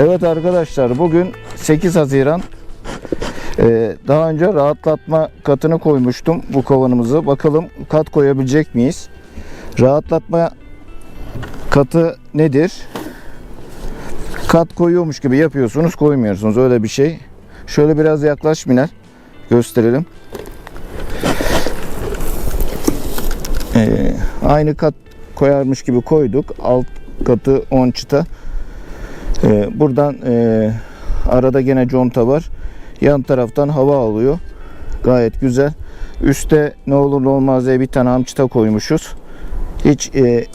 Evet arkadaşlar bugün 8 Haziran. Ee, daha önce rahatlatma katını koymuştum bu kovanımıza. Bakalım kat koyabilecek miyiz? Rahatlatma katı nedir? Kat koyuyormuş gibi yapıyorsunuz, koymuyorsunuz. Öyle bir şey. Şöyle biraz yaklaş Miner. Gösterelim. Ee, aynı kat koyarmış gibi koyduk. Alt katı 10 çıta. Ee, buradan e, arada gene conta var. Yan taraftan hava alıyor. Gayet güzel. Üste ne olur ne olmaz diye bir tane hamçıta koymuşuz. Hiç e,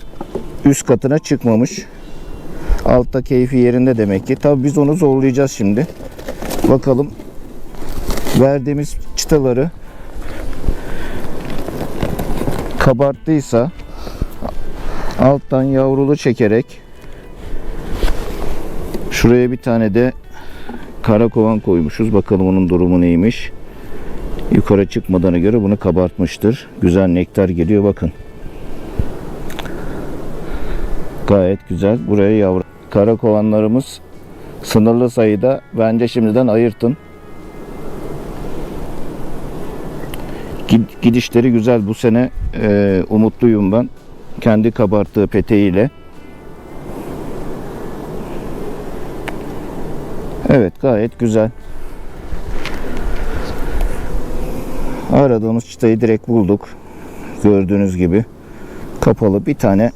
üst katına çıkmamış. Altta keyfi yerinde demek ki. Tabi biz onu zorlayacağız şimdi. Bakalım verdiğimiz çıtaları kabarttıysa alttan yavrulu çekerek şuraya bir tane de karakovan koymuşuz. Bakalım onun durumu neymiş. Yukarı çıkmadığına göre bunu kabartmıştır. Güzel nektar geliyor bakın. Gayet güzel. Buraya yavru karakovanlarımız sınırlı sayıda. Bence şimdiden ayırtın. Gid- Gidişleri güzel bu sene e, umutluyum ben. Kendi kabarttığı peteğiyle. Evet gayet güzel. Aradığımız çıtayı direkt bulduk. Gördüğünüz gibi. Kapalı bir tane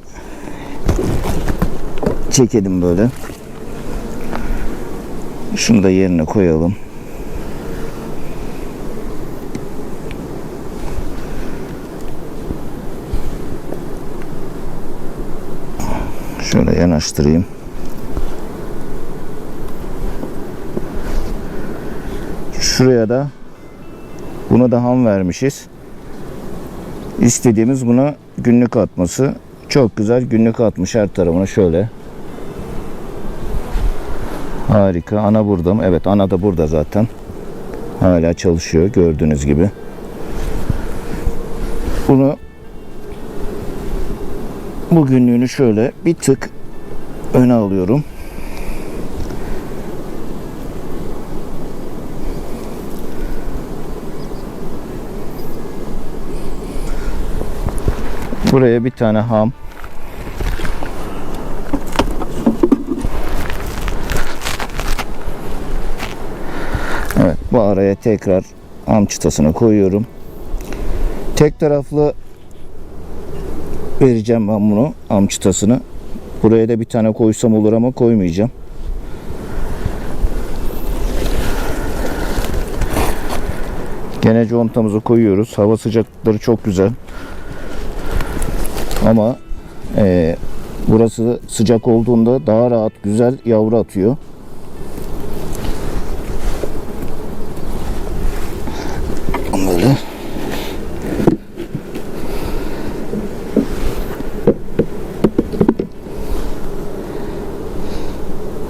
çekelim böyle. Şunu da yerine koyalım. Şöyle yanaştırayım. Şuraya da buna da ham vermişiz. İstediğimiz buna günlük atması. Çok güzel günlük atmış her tarafına şöyle. Harika. Ana burada mı? Evet ana da burada zaten. Hala çalışıyor gördüğünüz gibi. Bunu bugünlüğünü şöyle bir tık öne alıyorum. Buraya bir tane ham. Evet bu araya tekrar ham çıtasını koyuyorum. Tek taraflı vereceğim ben bunu ham çıtasını. Buraya da bir tane koysam olur ama koymayacağım. Gene contamızı koyuyoruz. Hava sıcaklıkları çok güzel. Ama e, burası sıcak olduğunda daha rahat güzel yavru atıyor. Böyle.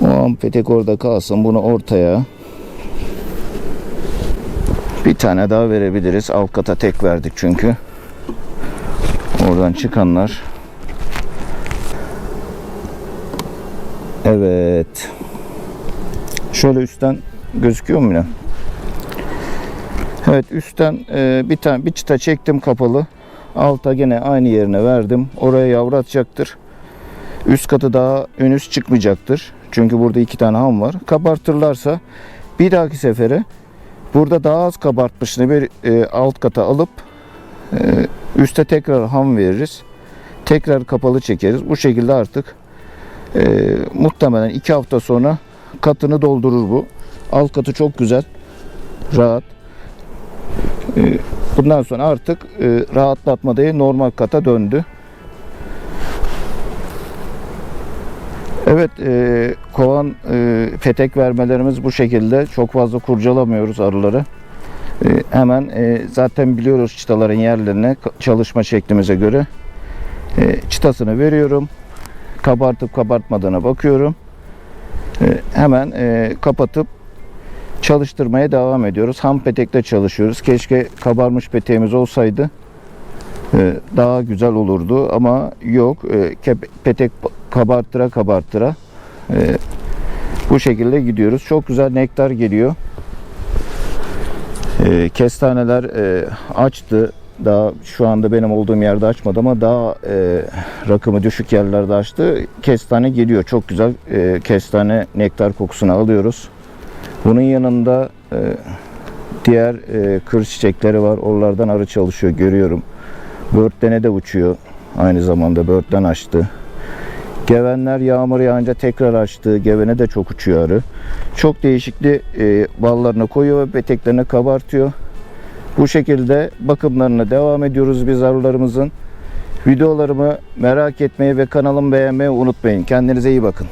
O an petek orada kalsın. Bunu ortaya bir tane daha verebiliriz. Alt kata tek verdik çünkü. Oradan çıkanlar. Evet. Şöyle üstten gözüküyor mu yine? Evet üstten e, bir tane bir çıta çektim kapalı. Alta gene aynı yerine verdim. Oraya yavru atacaktır. Üst katı daha ön üst çıkmayacaktır. Çünkü burada iki tane ham var. Kabartırlarsa bir dahaki sefere burada daha az kabartmışını bir e, alt kata alıp üste tekrar ham veririz. Tekrar kapalı çekeriz. Bu şekilde artık e, muhtemelen iki hafta sonra katını doldurur bu. Alt katı çok güzel. Rahat. E, bundan sonra artık e, rahatlatma değil normal kata döndü. Evet, e, kovan e, petek vermelerimiz bu şekilde. Çok fazla kurcalamıyoruz arıları. E, hemen e, zaten biliyoruz çıtaların yerlerine çalışma şeklimize göre e, çıtasını veriyorum. Kabartıp kabartmadığına bakıyorum. E, hemen e, kapatıp çalıştırmaya devam ediyoruz. Ham petekle çalışıyoruz. Keşke kabarmış peteğimiz olsaydı e, daha güzel olurdu ama yok. Petek kabarttıra e, Bu şekilde gidiyoruz. Çok güzel nektar geliyor. Ee, kestaneler e, açtı. Daha şu anda benim olduğum yerde açmadı ama daha e, rakımı düşük yerlerde açtı. Kestane geliyor. Çok güzel e, kestane nektar kokusunu alıyoruz. Bunun yanında e, diğer e, kır çiçekleri var. Oralardan arı çalışıyor görüyorum. Börtlene de uçuyor. Aynı zamanda börtlen açtı. Gevenler yağmur yağınca tekrar açtı. Gevene de çok uçuyor arı. Çok değişikli e, ballarını koyuyor ve peteklerini kabartıyor. Bu şekilde bakımlarına devam ediyoruz biz arılarımızın. Videolarımı merak etmeyi ve kanalımı beğenmeyi unutmayın. Kendinize iyi bakın.